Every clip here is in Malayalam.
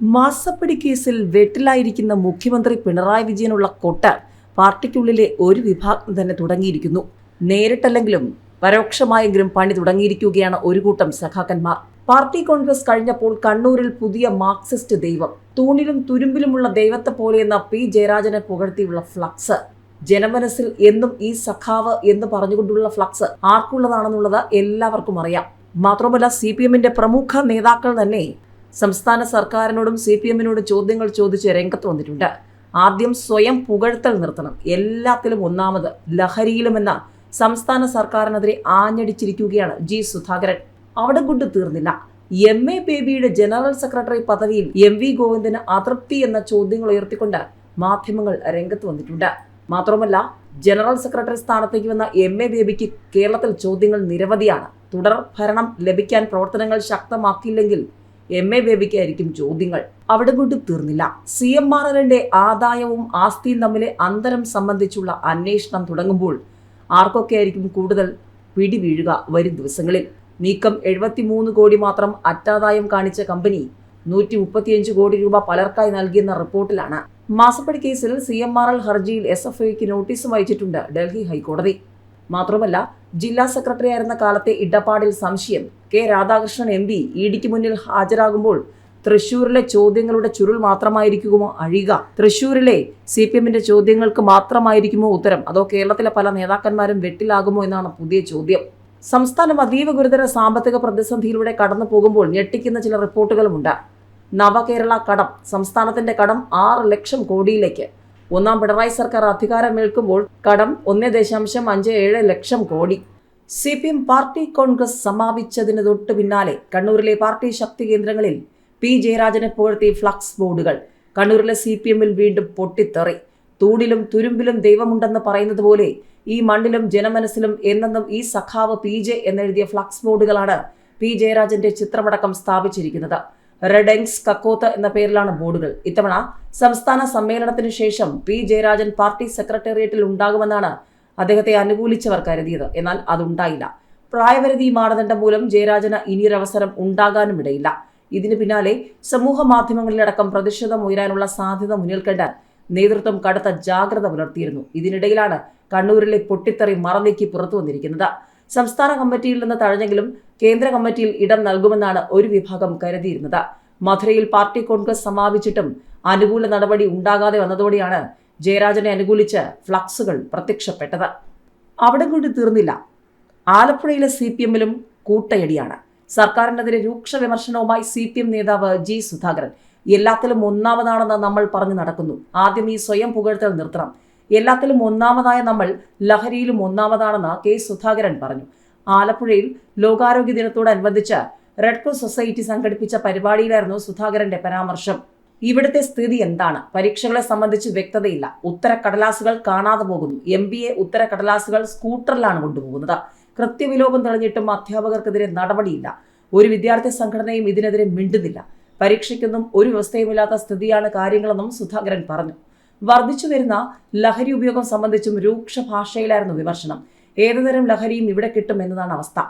മാസപ്പടി കേസിൽ വെട്ടിലായിരിക്കുന്ന മുഖ്യമന്ത്രി പിണറായി വിജയനുള്ള കൊട്ട പാർട്ടിക്കുള്ളിലെ ഒരു വിഭാഗം തന്നെ തുടങ്ങിയിരിക്കുന്നു. നേരിട്ടല്ലെങ്കിലും പരോക്ഷമായെങ്കിലും പണി തുടങ്ങിയിരിക്കുകയാണ് ഒരു കൂട്ടം സഖാക്കന്മാർ. പാർട്ടി കോൺഗ്രസ് കഴിഞ്ഞപ്പോൾ കണ്ണൂരിൽ പുതിയ മാർക്സിസ്റ്റ് ദൈവം തൂണിലും തുരുമ്പിലുമുള്ള ദൈവത്തെ പോലെയെന്ന പി. ജയരാജനെ പുകഴ്ത്തിയുള്ള ഫ്ലക്സ്. ജനമനസ്സിൽ എന്നും ഈ സഖാവ് എന്ന് പറഞ്ഞുകൊണ്ടുള്ള ഫ്ലക്സ് ആർക്കുള്ളതാണെന്നുള്ളത് എല്ലാവർക്കും അറിയാം. മാത്രമല്ല സി പി എമ്മിന്റെ പ്രമുഖ നേതാക്കൾ തന്നെ സംസ്ഥാന സർക്കാരിനോടും സി പി എമ്മിനോടും ചോദ്യങ്ങൾ ചോദിച്ച് രംഗത്ത് വന്നിട്ടുണ്ട്. ആദ്യം സ്വയം പുകഴ്ത്തൽ നിർത്തണം. എല്ലാത്തിലും ഒന്നാമത് ലഹരിയിലുമെന്ന സംസ്ഥാന സർക്കാരിനെതിരെ ആഞ്ഞടിച്ചിരിക്കുകയാണ് ജി സുധാകരൻ. അവിടെ കൊണ്ട് തീർന്നില്ല. എം എ ബേബിയുടെ ജനറൽ സെക്രട്ടറി പദവിയിൽ എം വി ഗോവിന്ദന് അതൃപ്തി എന്ന ചോദ്യങ്ങൾ ഉയർത്തിക്കൊണ്ട് മാധ്യമങ്ങൾ രംഗത്ത് വന്നിട്ടുണ്ട്. മാത്രമല്ല ജനറൽ സെക്രട്ടറി സ്ഥാനത്തേക്ക് വന്ന എം എ ബേബിക്ക് കേരളത്തിൽ ചോദ്യങ്ങൾ നിരവധിയാണ്. തുടർ ഭരണം ലഭിക്കാൻ പ്രവർത്തനങ്ങൾ ശക്തമാക്കിയില്ലെങ്കിൽ എം എ ബേബിക്കായിരിക്കും ചോദ്യങ്ങൾ. അവിടെ കൊണ്ട് തീർന്നില്ല. സി എം ആർ എല്ലിന്റെ ആദായവും ആസ്തിയും തമ്മിലെ അന്തരം സംബന്ധിച്ചുള്ള അന്വേഷണം തുടങ്ങുമ്പോൾ ആർക്കൊക്കെ ആയിരിക്കും കൂടുതൽ പിടിവീഴുക വരും ദിവസങ്ങളിൽ. നീക്കം എഴുപത്തിമൂന്ന് കോടി മാത്രം അറ്റാദായം കാണിച്ച കമ്പനി നൂറ്റി മുപ്പത്തിയഞ്ച് കോടി രൂപ പലർക്കായി നൽകിയെന്ന റിപ്പോർട്ടിലാണ്. മാസപ്പടി കേസിൽ സി എം ആർ എൽ ഹർജിയിൽ എസ് എഫ് ഐക്ക് നോട്ടീസും അയച്ചിട്ടുണ്ട് ഡൽഹി ഹൈക്കോടതി. മാത്രമല്ല ജില്ലാ സെക്രട്ടറി ആയിരുന്ന കാലത്തെ ഇടപാടിൽ സംശയം. കെ. രാധാകൃഷ്ണൻ എം. പി. മുന്നിൽ ഹാജരാകുമ്പോൾ തൃശൂരിലെ ചോദ്യങ്ങളുടെ ചുരുൾ മാത്രമായിരിക്കുമോ അഴിക? തൃശൂരിലെ സി പി എമ്മിന്റെ ചോദ്യങ്ങൾക്ക് മാത്രമായിരിക്കുമോ ഉത്തരം? അതോ കേരളത്തിലെ പല നേതാക്കന്മാരും വെട്ടിലാകുമോ എന്നാണ് പുതിയ ചോദ്യം. സംസ്ഥാനം അതീവ ഗുരുതര സാമ്പത്തിക പ്രതിസന്ധിയിലൂടെ കടന്നു പോകുമ്പോൾ ഞെട്ടിക്കുന്ന ചില റിപ്പോർട്ടുകളുമുണ്ട്. നവകേരള കടം സംസ്ഥാനത്തിന്റെ കടം ആറ് ലക്ഷം കോടിയിലേക്ക്. ഒന്നാം പിണറായി സർക്കാർ അധികാരമേൽക്കുമ്പോൾ കടം ഒന്ന് ദശാംശം അഞ്ച് ഏഴ് ലക്ഷം കോടി. C P M party Congress സമാപിച്ചതിന് തൊട്ട് പിന്നാലെ കണ്ണൂരിലെ പാർട്ടി ശക്തി കേന്ദ്രങ്ങളിൽ പി ജയരാജനെ പുകഴ്ത്തി ഫ്ലക്സ് ബോർഡുകൾ. കണ്ണൂരിലെ സി പി എമ്മിൽ വീണ്ടും പൊട്ടിത്തെറി. തൂടിലും തുരുമ്പിലും ദൈവമുണ്ടെന്ന് പറയുന്നത് പോലെ ഈ മണ്ണിലും ജനമനസ്സിലും എന്നെന്നും ഈ സഖാവ് പി ജെ എന്നെഴുതിയ ഫ്ലക്സ് ബോർഡുകളാണ് പി ജയരാജന്റെ ചിത്രമടക്കം സ്ഥാപിച്ചിരിക്കുന്നത്. റെഡെങ്സ് കക്കോത്ത് എന്ന പേരിലാണ് ബോർഡുകൾ. ഇത്തവണ സംസ്ഥാന സമ്മേളനത്തിന് ശേഷം പി ജയരാജൻ പാർട്ടി സെക്രട്ടേറിയറ്റിൽ ഉണ്ടാകുമെന്നാണ് അദ്ദേഹത്തെ അനുകൂലിച്ചവർ കരുതിയത്. എന്നാൽ അതുണ്ടായില്ല. പ്രായപരിധി മാനദണ്ഡം മൂലം ജയരാജന് ഇനിയൊരവസരം ഉണ്ടാകാനും ഇടയില്ല ഇതിന് പിന്നാലെ സമൂഹ മാധ്യമങ്ങളിലടക്കം പ്രതിഷേധം ഉയരാനുള്ള സാധ്യത മുന്നിൽ കണ്ട് നേതൃത്വം കടുത്ത ജാഗ്രത പുലർത്തിയിരുന്നു. ഇതിനിടയിലാണ് കണ്ണൂരിലെ പൊട്ടിത്തെറി മറനീക്കി പുറത്തു വന്നിരിക്കുന്നത് സംസ്ഥാന കമ്മിറ്റിയിൽ നിന്ന് തഴഞ്ഞെങ്കിലും കേന്ദ്ര കമ്മിറ്റിയിൽ ഇടം നൽകുമെന്നാണ് ഒരു വിഭാഗം കരുതിയിരുന്നത്. മധുരയിൽ പാർട്ടി കോൺഗ്രസ് സമാപിച്ചിട്ടും അനുകൂല നടപടി ഉണ്ടാകാതെ വന്നതോടെയാണ് ജയരാജനെ അനുകൂലിച്ച് ഫ്ലക്സുകൾ പ്രത്യക്ഷപ്പെട്ടത്. അവിടെ കൊണ്ട് തീർന്നില്ല. ആലപ്പുഴയിലെ സി പി എമ്മിലും കൂട്ടയടിയാണ്. സർക്കാരിനെതിരെ രൂക്ഷ വിമർശനവുമായി സി പി എം നേതാവ് ജി സുധാകരൻ. എല്ലാത്തിലും ഒന്നാമതാണെന്ന് നമ്മൾ പറഞ്ഞു നടക്കുന്നു. ആദ്യം ഈ സ്വയം പുകഴ്ത്തൽ നിർത്തണം. എല്ലാത്തിലും ഒന്നാമതായ നമ്മൾ ലഹരിയിലും ഒന്നാമതാണെന്ന് കെ സുധാകരൻ പറഞ്ഞു. ആലപ്പുഴയിൽ ലോകാരോഗ്യ ദിനത്തോടനുബന്ധിച്ച് റെഡ് ക്രോസ് സൊസൈറ്റി സംഘടിപ്പിച്ച പരിപാടിയിലായിരുന്നു സുധാകരന്റെ പരാമർശം. ഇവിടുത്തെ സ്ഥിതി എന്താണ്? പരീക്ഷകളെ സംബന്ധിച്ച് വ്യക്തതയില്ല. ഉത്തരക്കടലാസുകൾ കാണാതെ പോകുന്നു. എം ബി എ ഉത്തരക്കടലാസുകൾ സ്കൂട്ടറിലാണ് കൊണ്ടുപോകുന്നത്. കൃത്യവിലോപം തെളിഞ്ഞിട്ടും അധ്യാപകർക്കെതിരെ നടപടിയില്ല. ഒരു വിദ്യാർത്ഥി സംഘടനയും ഇതിനെതിരെ മിണ്ടുന്നില്ല. പരീക്ഷയ്ക്കൊന്നും ഒരു വ്യവസ്ഥയുമില്ലാത്ത സ്ഥിതിയാണ് കാര്യങ്ങളെന്നും സുധാകരൻ പറഞ്ഞു. വർദ്ധിച്ചു വരുന്ന ലഹരി ഉപയോഗം സംബന്ധിച്ചും രൂക്ഷ ഭാഷയിലായിരുന്നു വിമർശനം. ഏതുതരം ലഹരിയും ഇവിടെ കിട്ടും എന്നതാണ് അവസ്ഥ.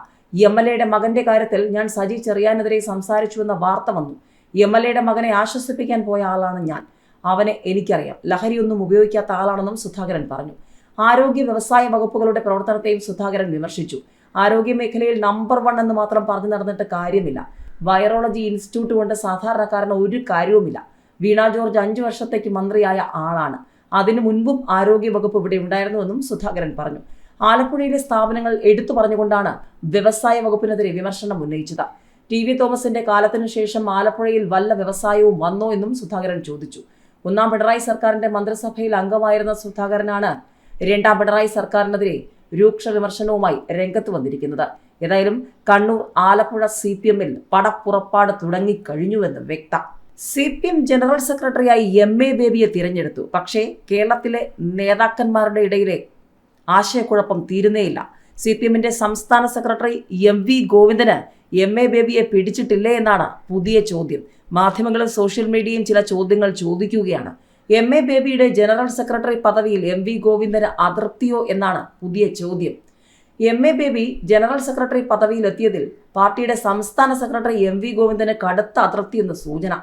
എം എൽ എയുടെ മകന്റെ കാര്യത്തിൽ ഞാൻ സജി ചെറിയാനെതിരെ സംസാരിച്ചുവെന്ന വാർത്ത വന്നു. എം എൽ എയുടെ മകനെ ആശ്വസിപ്പിക്കാൻ പോയ ആളാണ് ഞാൻ. അവനെ എനിക്കറിയാം. ലഹരിയൊന്നും ഉപയോഗിക്കാത്ത ആളാണെന്നും സുധാകരൻ പറഞ്ഞു. ആരോഗ്യ വ്യവസായ വകുപ്പുകളുടെ പ്രവർത്തനത്തെയും സുധാകരൻ വിമർശിച്ചു. ആരോഗ്യ മേഖലയിൽ നമ്പർ വൺ എന്ന് മാത്രം പറഞ്ഞു നടന്നിട്ട് കാര്യമില്ല. വൈറോളജി ഇൻസ്റ്റിറ്റ്യൂട്ട് കൊണ്ട് സാധാരണക്കാരന് ഒരു കാര്യവുമില്ല. വീണ ജോർജ് അഞ്ചു വർഷത്തേക്ക് മന്ത്രിയായ ആളാണ്. അതിനു മുൻപും ആരോഗ്യ വകുപ്പ് ഇവിടെ ഉണ്ടായിരുന്നുവെന്നും സുധാകരൻ പറഞ്ഞു. ആലപ്പുഴയിലെ സ്ഥാപനങ്ങൾ എടുത്തു പറഞ്ഞുകൊണ്ടാണ് വ്യവസായ വകുപ്പിനെതിരെ വിമർശനം ഉന്നയിച്ചത്. ടി വി തോമസിന്റെ കാലത്തിനു ശേഷം ആലപ്പുഴയിൽ വല്ല വ്യവസായവും വന്നോ എന്നും സുധാകരൻ ചോദിച്ചു. ഒന്നാം പിണറായി സർക്കാരിന്റെ മന്ത്രിസഭയിൽ അംഗമായിരുന്ന സുധാകരനാണ് രണ്ടാം പിണറായി സർക്കാരിനെതിരെ രൂക്ഷ വിമർശനവുമായി രംഗത്ത് വന്നിരിക്കുന്നത്. ഏതായാലും കണ്ണൂർ ആലപ്പുഴ സി പി എമ്മിൽ പടപ്പുറപ്പാട് തുടങ്ങിക്കഴിഞ്ഞുവെന്ന് വ്യക്തം. സി പി എം ജനറൽ സെക്രട്ടറിയായി എം എ ബേബിയെ തിരഞ്ഞെടുത്തു. പക്ഷേ കേരളത്തിലെ നേതാക്കന്മാരുടെ ഇടയിലെ ആശയക്കുഴപ്പം തീരുന്നേയില്ല. സി പി എമ്മിന്റെ സംസ്ഥാന സെക്രട്ടറി എം വി ഗോവിന്ദന് എം എ ബേബിയെ പിടിച്ചിട്ടില്ലേ എന്നാണ് പുതിയ ചോദ്യം. മാധ്യമങ്ങളും സോഷ്യൽ മീഡിയയും ചില ചോദ്യങ്ങൾ ചോദിക്കുകയാണ്. എം എ ബേബിയുടെ ജനറൽ സെക്രട്ടറി പദവിയിൽ എം വി ഗോവിന്ദന് അതൃപ്തിയോ എന്നാണ് പുതിയ ചോദ്യം. M A Baby general secretary പദവിയിലെത്തിയതിൽ പാർട്ടിയുടെ സംസ്ഥാന സെക്രട്ടറി എം വി ഗോവിന്ദന് കടുത്ത അതൃപ്തിയെന്ന് സൂചന.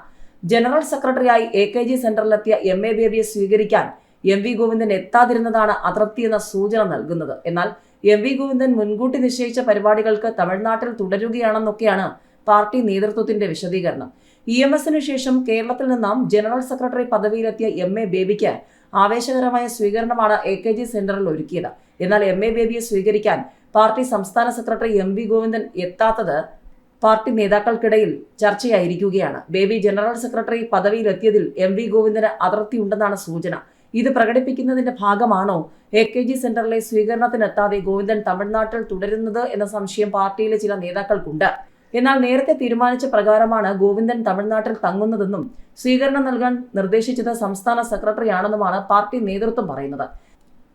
ജനറൽ സെക്രട്ടറിയായി എ കെ ജി സെന്ററിലെത്തിയ എം എ ബേബിയെ സ്വീകരിക്കാൻ എം വി ഗോവിന്ദൻ എത്താതിരുന്നതാണ് അതൃപ്തി എന്ന സൂചന നൽകുന്നത്. എന്നാൽ എം വി ഗോവിന്ദൻ മുൻകൂട്ടി നിശ്ചയിച്ച പരിപാടികൾക്ക് തമിഴ്നാട്ടിൽ തുടരുകയാണെന്നൊക്കെയാണ് പാർട്ടി നേതൃത്വത്തിന്റെ വിശദീകരണം. ഇ എം എസിന് ശേഷം കേരളത്തിൽ നിന്നും ജനറൽ സെക്രട്ടറി പദവിയിലെത്തിയ എം എ ബേബിക്ക് ആവേശകരമായ സ്വീകരണമാണ് എ കെ ജി സെന്ററിൽ ഒരുക്കിയത്. എന്നാൽ എം എ ബേബിയെ സ്വീകരിക്കാൻ പാർട്ടി സംസ്ഥാന സെക്രട്ടറി എം വി ഗോവിന്ദൻ എത്താത്തത് പാർട്ടി നേതാക്കൾക്കിടയിൽ ചർച്ചയായിരിക്കുകയാണ്. ബേബി ജനറൽ സെക്രട്ടറി പദവിയിലെത്തിയതിൽ എം വി ഗോവിന്ദന് അതൃപ്തിയുണ്ടെന്നാണ് സൂചന. ഇത് പ്രകടിപ്പിക്കുന്നതിന്റെ ഭാഗമാണോ? എ കെ ജി സെന്ററിലെ സ്വീകരണത്തിനെത്താതെ ഗോവിന്ദൻ തമിഴ്നാട്ടിൽ തുടരുന്നത് എന്ന സംശയം പാർട്ടിയിലെ ചില നേതാക്കൾക്കുണ്ട്. എന്നാൽ നേരത്തെ തീരുമാനിച്ച പ്രകാരമാണ് ഗോവിന്ദൻ തമിഴ്നാട്ടിൽ തങ്ങുന്നതെന്നും സ്വീകരണം നൽകാൻ നിർദ്ദേശിച്ചത് സംസ്ഥാന സെക്രട്ടറിയാണെന്നുമാണ് പാർട്ടി നേതൃത്വം പറയുന്നത്.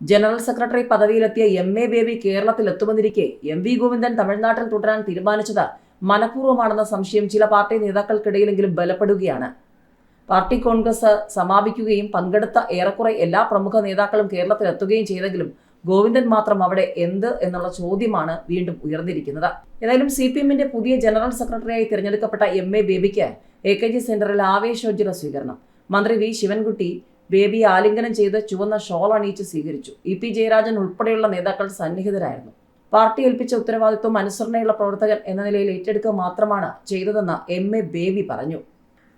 ജനറൽ സെക്രട്ടറി പദവിയിലെത്തിയ എം എ ബേബി കേരളത്തിൽ എത്തുമെന്നിരിക്കെ എം വി ഗോവിന്ദൻ തമിഴ്നാട്ടിൽ തുടരാൻ തീരുമാനിച്ചത് മനഃപൂർവമാണെന്ന സംശയം ചില പാർട്ടി നേതാക്കൾക്കിടയിലെങ്കിലും ബലപ്പെടുകയാണ്. പാർട്ടി കോൺഗ്രസ് സമാപിക്കുകയും പങ്കെടുത്ത ഏറെക്കുറെ എല്ലാ പ്രമുഖ നേതാക്കളും കേരളത്തിൽ എത്തുകയും ചെയ്തെങ്കിലും ഗോവിന്ദൻ മാത്രം അവിടെ എന്ത് എന്നുള്ള ചോദ്യമാണ് വീണ്ടും ഉയർന്നിരിക്കുന്നത്. ഏതായാലും സി പി എമ്മിന്റെ പുതിയ ജനറൽ സെക്രട്ടറിയായി തിരഞ്ഞെടുക്കപ്പെട്ട എം എ ബേബിക്ക് എ കെ ജി സെന്ററിൽ ആവേശോജ്വല സ്വീകരണം. മന്ത്രി വി ശിവൻകുട്ടി ബേബിയെ ആലിംഗനം ചെയ്ത് ചുവന്ന ഷോൾ അണിയിച്ച് സ്വീകരിച്ചു. ഇ പി ജയരാജൻ ഉൾപ്പെടെയുള്ള നേതാക്കൾ സന്നിഹിതരായിരുന്നു. പാർട്ടി ഏൽപ്പിച്ച ഉത്തരവാദിത്വം അനുസരണയുള്ള പ്രവർത്തകൻ എന്ന നിലയിൽ ഏറ്റെടുക്കുക മാത്രമാണ് ചെയ്തതെന്ന് എം എ ബേബി പറഞ്ഞു.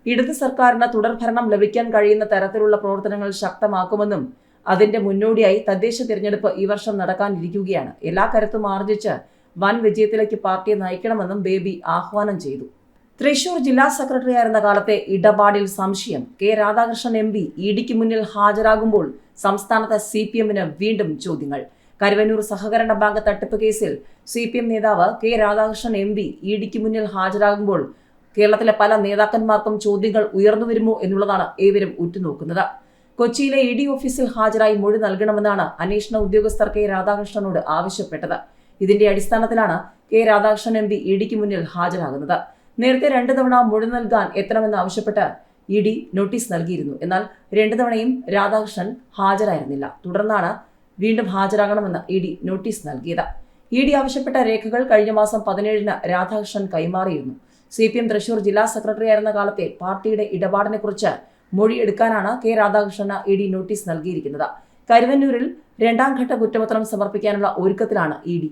ഇടത് സർക്കാരിന് തുടർഭരണം ലഭിക്കാൻ കഴിയുന്ന തരത്തിലുള്ള പ്രവർത്തനങ്ങൾ ശക്തമാക്കുമെന്നും അതിന്റെ മുന്നോടിയായി തദ്ദേശ തിരഞ്ഞെടുപ്പ് ഈ വർഷം നടക്കാനിരിക്കുകയാണ്. എല്ലാ കരുത്തും ആർജിച്ച് വൻ വിജയത്തിലേക്ക് പാർട്ടിയെ നയിക്കണമെന്നും ബേബി ആഹ്വാനം ചെയ്തു. തൃശൂർ ജില്ലാ സെക്രട്ടറി ആയിരുന്ന കാലത്തെ ഇടപാടിൽ സംശയം. കെ രാധാകൃഷ്ണൻ എം പി മുന്നിൽ ഹാജരാകുമ്പോൾ സംസ്ഥാനത്തെ സി പി എമ്മിന് വീണ്ടും ചോദ്യങ്ങൾ. കരുവന്നൂർ സഹകരണ ബാങ്ക് തട്ടിപ്പ് കേസിൽ സി പി എം നേതാവ് കെ രാധാകൃഷ്ണൻ എം പി മുന്നിൽ ഹാജരാകുമ്പോൾ കേരളത്തിലെ പല നേതാക്കന്മാർക്കും ചോദ്യങ്ങൾ ഉയർന്നു വരുമോ എന്നുള്ളതാണ് ഏവരും ഉറ്റുനോക്കുന്നത്. കൊച്ചിയിലെ ഇ ഡി ഓഫീസിൽ ഹാജരായി മൊഴി നൽകണമെന്നാണ് അന്വേഷണ ഉദ്യോഗസ്ഥർ കെ രാധാകൃഷ്ണനോട് ആവശ്യപ്പെട്ടത്. ഇതിന്റെ അടിസ്ഥാനത്തിലാണ് K Radhakrishnan M P E മുന്നിൽ ഹാജരാകുന്നത്. നേരത്തെ രണ്ടു തവണ മൊഴി നൽകാൻ എത്തണമെന്ന് ആവശ്യപ്പെട്ട് ഇ ഡി നോട്ടീസ് നൽകിയിരുന്നു. എന്നാൽ രണ്ടു തവണയും രാധാകൃഷ്ണൻ ഹാജരായിരുന്നില്ല. തുടർന്നാണ് വീണ്ടും ഹാജരാകണമെന്ന് ഇ ഡി നോട്ടീസ് നൽകിയത്. ഇ ഡി ആവശ്യപ്പെട്ട രേഖകൾ കഴിഞ്ഞ മാസം പതിനേഴിന് രാധാകൃഷ്ണൻ കൈമാറിയിരുന്നു. സി പി എം തൃശൂർ ജില്ലാ സെക്രട്ടറി ആയിരുന്ന കാലത്തെ പാർട്ടിയുടെ ഇടപാടിനെക്കുറിച്ച് മൊഴിയെടുക്കാനാണ് കെ രാധാകൃഷ്ണന് ഇ ഡി നോട്ടീസ് നൽകിയിരിക്കുന്നത്. കരുവന്നൂരിൽ രണ്ടാം ഘട്ട കുറ്റപത്രം സമർപ്പിക്കാനുള്ള ഒരുക്കത്തിലാണ് ഇ ഡി.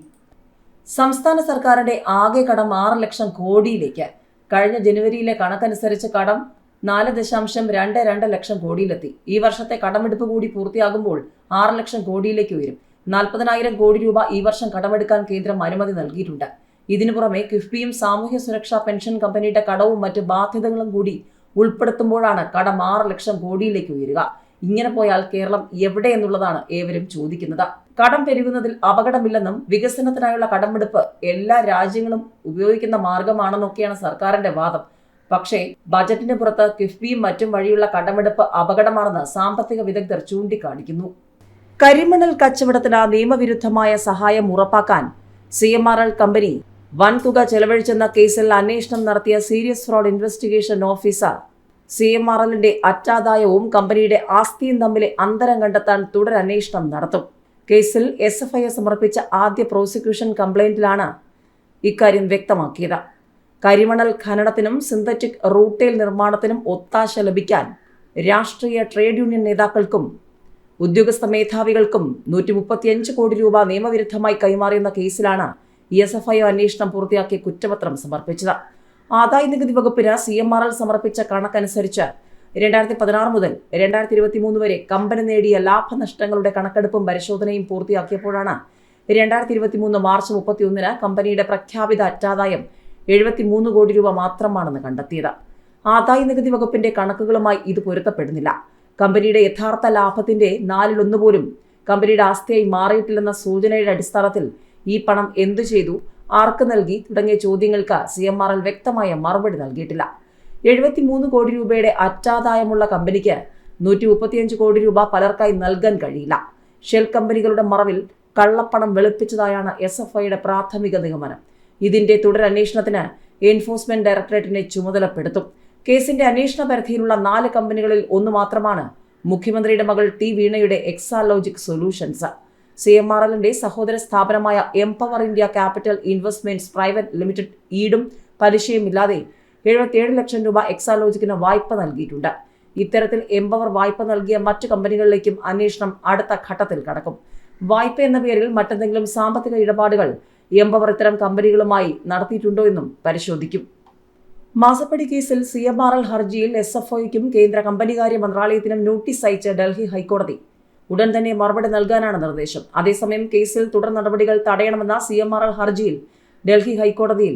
സംസ്ഥാന സർക്കാരിന്റെ ആകെ കടം ആറ് ലക്ഷം കോടിയിലേക്ക്. കഴിഞ്ഞ ജനുവരിയിലെ കണക്കനുസരിച്ച് കടം നാല് ദശാംശം രണ്ട് രണ്ട് ലക്ഷം കോടിയിലെത്തി. ഈ വർഷത്തെ കടമെടുപ്പ് കൂടി പൂർത്തിയാകുമ്പോൾ ആറ് ലക്ഷം കോടിയിലേക്ക് ഉയരും. നാൽപ്പതിനായിരം കോടി രൂപ ഈ വർഷം കടമെടുക്കാൻ കേന്ദ്രം അനുമതി നൽകിയിട്ടുണ്ട്. ഇതിനു പുറമെ കിഫ്ബിയും സാമൂഹ്യ സുരക്ഷാ പെൻഷൻ കമ്പനിയുടെ കടവും മറ്റ് ബാധ്യതകളും കൂടി ഉൾപ്പെടുത്തുമ്പോഴാണ് കടം ആറ് ലക്ഷം കോടിയിലേക്ക് ഉയരുക. ഇങ്ങനെ പോയാൽ കേരളം എവിടെ എന്നുള്ളതാണ് ഏവരും ചോദിക്കുന്നത്. കടം പെരുകുന്നതിൽ അപകടമില്ലെന്നും വികസനത്തിനായുള്ള കടമെടുപ്പ് എല്ലാ രാജ്യങ്ങളും ഉപയോഗിക്കുന്ന മാർഗമാണെന്നൊക്കെയാണ് സർക്കാരിന്റെ വാദം. പക്ഷേ ബജറ്റിന് പുറത്ത് കിഫ്ബിയും മറ്റും വഴിയുള്ള കടമെടുപ്പ് അപകടമാണെന്ന് സാമ്പത്തിക വിദഗ്ധർ ചൂണ്ടിക്കാണിക്കുന്നു. കരിമണൽ കച്ചവടത്തിന് നിയമവിരുദ്ധമായ സഹായം ഉറപ്പാക്കാൻ C M R L company വൻതുക ചെലവഴിച്ചെന്ന കേസിൽ അന്വേഷണം നടത്തിയ serious fraud investigation officer. C M R എല്ലിന്റെ അറ്റാദായവും കമ്പനിയുടെ ആസ്തിയും തമ്മിലെ അന്തരം കണ്ടെത്താൻ തുടരന്വേഷണം നടത്തും. കേസിൽ എസ് എഫ് ഐ സമർപ്പിച്ച ആദ്യ പ്രോസിക്യൂഷൻ കംപ്ലയിന്റിലാണ് ഇക്കാര്യം വ്യക്തമാക്കിയത്. കരിമണൽ ഖനനത്തിനും സിന്തറ്റിക് റൂട്ടേൽ നിർമ്മാണത്തിനും ഒത്താശ ലഭിക്കാൻ രാഷ്ട്രീയ ട്രേഡ് യൂണിയൻ നേതാക്കൾക്കും ഉദ്യോഗസ്ഥ മേധാവികൾക്കും നൂറ്റി കോടി രൂപ നിയമവിരുദ്ധമായി കൈമാറിയെന്ന കേസിലാണ് എസ് എഫ് ഐ അന്വേഷണം പൂർത്തിയാക്കി കുറ്റപത്രം സമർപ്പിച്ചത്. ആദായ നികുതി വകുപ്പിന് സി എം ആർ എൽ സമർപ്പിച്ച കണക്കനുസരിച്ച് രണ്ടായിരത്തി പതിനാറ് മുതൽ രണ്ടായിരത്തി ഇരുപത്തി മൂന്ന് വരെ കമ്പനി നേടിയ ലാഭനഷ്ടങ്ങളുടെ കണക്കെടുപ്പും പരിശോധനയും പൂർത്തിയാക്കിയപ്പോഴാണ് രണ്ടായിരത്തി ഇരുപത്തി മൂന്ന് മാർച്ച് മുപ്പത്തിയൊന്നിന് കമ്പനിയുടെ പ്രഖ്യാപിത അറ്റാദായം എഴുപത്തി മൂന്ന് കോടി രൂപ മാത്രമാണെന്ന് കണ്ടെത്തിയത്. ആദായ നികുതി വകുപ്പിന്റെ കണക്കുകളുമായി ഇത് പൊരുത്തപ്പെടുന്നില്ല. കമ്പനിയുടെ യഥാർത്ഥ ലാഭത്തിന്റെ നാലിലൊന്ന് പോലും കമ്പനിയുടെ ആസ്തിയായി മാറിയിട്ടില്ലെന്ന സൂചനയുടെ അടിസ്ഥാനത്തിൽ ഈ പണം എന്തു ചെയ്തു? ആർക്ക് നൽകി? തുടങ്ങിയ ചോദ്യങ്ങൾക്ക് സി എം ആർ എൽ വ്യക്തമായ മറുപടി നൽകിയിട്ടില്ല. എഴുപത്തിമൂന്ന് കോടി രൂപയുടെ അറ്റാദായമുള്ള കമ്പനിക്ക് നൂറ്റി മുപ്പത്തിയഞ്ച് കോടി രൂപ പലർക്കായി നൽകാൻ കഴിയില്ല. ഷെൽ കമ്പനികളുടെ മറവിൽ കള്ളപ്പണം വെളുപ്പിച്ചതായാണ് എസ് എഫ് ഐയുടെ പ്രാഥമിക നിഗമനം. ഇതിന്റെ തുടരന്വേഷണത്തിന് എൻഫോഴ്സ്മെന്റ് ഡയറക്ടറേറ്റിനെ ചുമതലപ്പെടുത്തും. കേസിന്റെ അന്വേഷണ പരിധിയിലുള്ള നാല് കമ്പനികളിൽ ഒന്ന് മാത്രമാണ് മുഖ്യമന്ത്രിയുടെ മകൾ ടി വീണയുടെ Exalogic solutions. C M R എല്ലിന്റെ സഹോദര സ്ഥാപനമായ Empower India capital investments private limited ഈടും പലിശയും ഇല്ലാതെ എഴുപത്തിയേഴ് ലക്ഷം രൂപ എക്സാലോജിക്കിന് വായ്പ നൽകിയിട്ടുണ്ട്. ഇത്തരത്തിൽ എംപവർ വായ്പ നൽകിയ മറ്റു കമ്പനികളിലേക്കും അന്വേഷണം അടുത്ത ഘട്ടത്തിൽ കടക്കും. വായ്പ എന്ന പേരിൽ മറ്റെന്തെങ്കിലും സാമ്പത്തിക ഇടപാടുകൾ എംപവർ ഇത്തരം കമ്പനികളുമായി നടത്തിയിട്ടുണ്ടോ എന്നും പരിശോധിക്കും. മാസപ്പടി കേസിൽ സി എം ആർ എൽ ഹർജിയിൽ എസ് എഫ് ഒയ്ക്കും കേന്ദ്ര കമ്പനികാര്യ മന്ത്രാലയത്തിനും നോട്ടീസ് അയച്ച് ഡൽഹി ഹൈക്കോടതി ഉടൻ തന്നെ മറുപടി നൽകാനാണ് നിർദ്ദേശം. അതേസമയം കേസിൽ തുടർ നടപടികൾ തടയണമെന്ന സി എം ആർ എൽ ഹർജിയിൽ ഡൽഹി ഹൈക്കോടതിയിൽ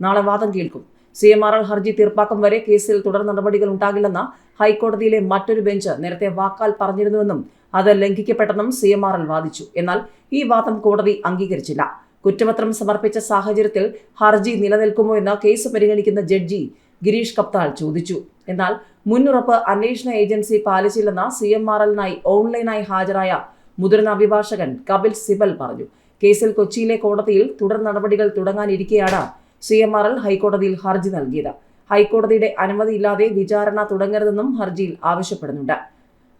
നാളെ വാദം കേൾക്കും. സി എം ആർ എൽ ഹർജി തീർപ്പാക്കും വരെ കേസിൽ തുടർ നടപടികൾ ഉണ്ടാകില്ലെന്ന ഹൈക്കോടതിയിലെ മറ്റൊരു ബെഞ്ച് നേരത്തെ വാക്കാൽ പറഞ്ഞിരുന്നുവെന്നും അത് ലംഘിക്കപ്പെട്ടെന്നും സി എം ആർ എൽ വാദിച്ചു. എന്നാൽ ഈ വാദം കോടതി അംഗീകരിച്ചില്ല. കുറ്റപത്രം സമർപ്പിച്ച സാഹചര്യത്തിൽ ഹർജി നിലനിൽക്കുമോ എന്ന കേസ് പരിഗണിക്കുന്ന ജഡ്ജി ഗിരീഷ് കപ്താൽ ചോദിച്ചു. എന്നാൽ മുന്നുറപ്പ് അന്വേഷണ ഏജൻസി പാലിച്ചില്ലെന്ന സി എം ആർ എല്ലിനായി ഓൺലൈനായി ഹാജരായ മുതിർന്ന അഭിഭാഷകൻ കപിൽ സിബൽ പറഞ്ഞു. കേസിൽ കൊച്ചിയിലെ കോടതിയിൽ തുടർ നടപടികൾ തുടങ്ങാനിരിക്കെയാണ് സി എം ആർ എൽ ഹൈക്കോടതിയിൽ ഹർജി നൽകിയത്. ഹൈക്കോടതിയുടെ അനുമതിയില്ലാതെ വിചാരണ തുടങ്ങരുതെന്നും ഹർജിയിൽ ആവശ്യപ്പെടുന്നുണ്ട്.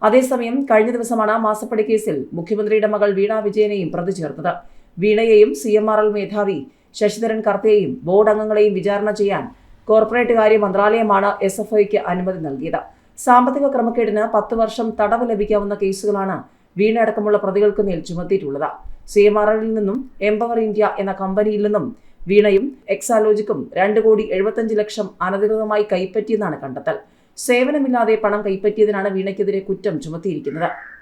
അതേസമയം കഴിഞ്ഞ ദിവസമാണ് മാസപ്പടി കേസിൽ മുഖ്യമന്ത്രിയുടെ മകൾ വീണ വിജയനെയും പ്രതി ചേർത്തത്. വീണയെയും സി എം ആർ എൽ മേധാവി ശശിധരൻ കർത്തയെയും ബോർഡ് അംഗങ്ങളെയും വിചാരണ ചെയ്യാൻ കോർപ്പറേറ്റ് കാര്യ മന്ത്രാലയമാണ് എസ് എഫ് ഐക്ക് അനുമതി നൽകിയത്. സാമ്പത്തിക ക്രമക്കേടിന് പത്ത് വർഷം തടവ് ലഭിക്കാവുന്ന കേസുകളാണ് വീണടക്കമുള്ള പ്രതികൾക്ക് മേൽ ചുമത്തിയിട്ടുള്ളത്. സി എം ആർ എല്ലിൽ നിന്നും എംപവർ ഇന്ത്യ എന്ന കമ്പനിയിൽ നിന്നും വീണയും എക്സാലോജിക്കും രണ്ട് കോടി എഴുപത്തഞ്ച് ലക്ഷം അനധികൃതമായി കൈപ്പറ്റിയെന്നാണ് കണ്ടെത്തൽ. സേവനമില്ലാതെ പണം കൈപ്പറ്റിയതിനാണ് വീണയ്ക്കെതിരെ കുറ്റം ചുമത്തിയിരിക്കുന്നത്.